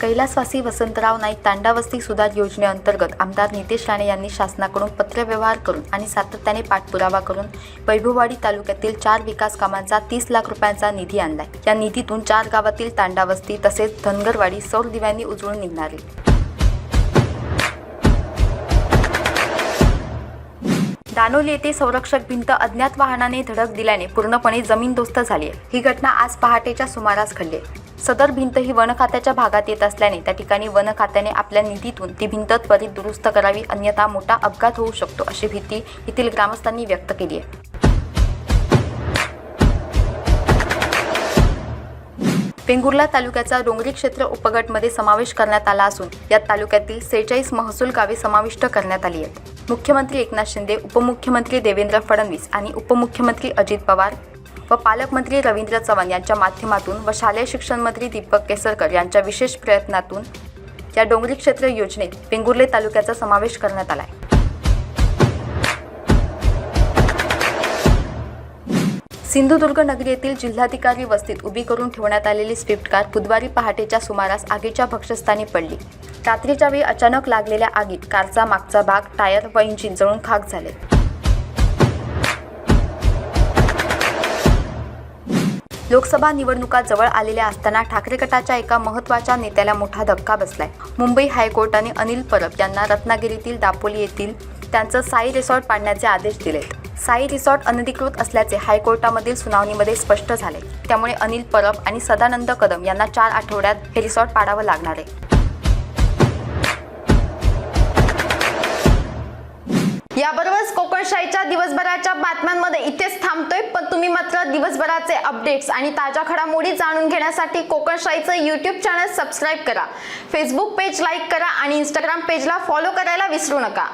कैलासवासी वसंतराव नाईक तांडावस्ती सुधार योजनेअंतर्गत आमदार नितेश राणे यांनी शासनाकडून पत्रव्यवहार करून आणि सातत्याने पाठपुरावा करून वैभववाडी तालुक्यातील चार विकास कामांचा तीस लाख रुपयांचा निधी आणलाय. या निधीतून चार गावातील तांडावस्ती तसेच धनगरवाडी सौर दिव्यांनी उजळून निघणार. दानोली येथे संरक्षक भिंत अज्ञात वाहनाने धडक दिल्याने पूर्णपणे जमीनदोस्त झाली. आहे ही घटना आज पहाटेच्या सुमारास घडली. सदर भिंत ही वन खात्याच्या भागात येत असल्याने त्या ठिकाणी वन खात्याने आपल्या निधीतून ती भिंत त्वरित दुरुस्त करावी अन्यथा मोठा अपघात होऊ शकतो अशी भीती येथील ग्रामस्थांनी व्यक्त केली आहे. वेंगुर्ला तालुक्याचा डोंगरी क्षेत्र उपगटमध्ये समावेश करण्यात आला असून यात तालुक्यातील सेहेचाळीस महसूल गावे समाविष्ट करण्यात आली आहेत. मुख्यमंत्री एकनाथ शिंदे उपमुख्यमंत्री देवेंद्र फडणवीस आणि उपमुख्यमंत्री अजित पवार व पालकमंत्री रवींद्र चव्हाण यांच्या माध्यमातून व शालेय शिक्षण मंत्री दीपक केसरकर यांच्या विशेष प्रयत्नातून या डोंगरी क्षेत्र योजनेत वेंगुर्ले तालुक्याचा समावेश करण्यात आला आहे. सिंधुदुर्ग नगरी येथील जिल्हाधिकारी वस्तीत उभी करून ठेवण्यात आलेली स्विफ्ट कार बुधवारी पहाटेच्या सुमारास आगीच्या भक्षस्थानी पडली. रात्रीच्या वेळी अचानक लागलेल्या आगीत कारचा मागचा भाग टायर व इंजिन जळून खाक झाले. लोकसभा निवडणुका जवळ आलेल्या असताना ठाकरे गटाच्या एका महत्त्वाच्या नेत्याला मोठा धक्का बसलाय. मुंबई हायकोर्टाने अनिल परब यांना रत्नागिरीतील दापोली येथील त्यांचं साई रिसॉर्ट पाडण्याचे आदेश दिलेत. साई रिसॉर्ट अनधिकृत असल्याचे हायकोर्टामधील सुनावणीमध्ये स्पष्ट झाले. त्यामुळे अनिल परब आणि सदानंद कदम यांना चार आठवड्यात हे रिसॉर्ट पाडावं लागणार आहे. याबरोबरच कोकणशाहीच्या दिवसभराच्या बातम्यांमध्ये इथेच थांबतोय पण तुम्ही मात्र दिवसभराचे अपडेट्स आणि ताज्या घडामोडी जाणून घेण्यासाठी कोकणशाहीचं यूट्यूब चॅनल सबस्क्राईब करा. फेसबुक पेज लाईक करा आणि इंस्टाग्राम पेजला फॉलो करायला विसरू नका.